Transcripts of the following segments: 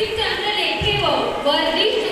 कृष्ण चंद्र वो वर्दी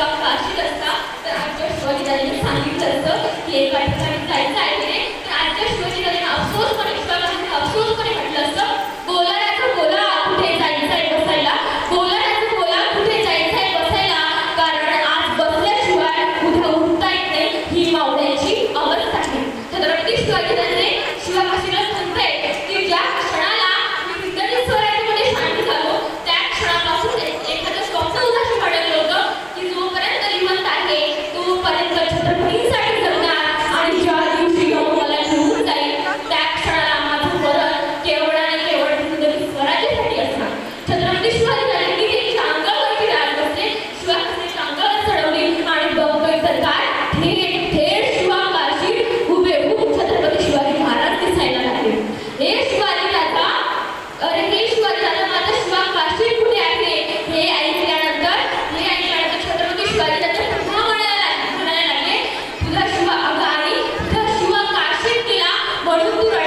जॉब पाशील असता तर आमच्या शिवाजी सांगितलं.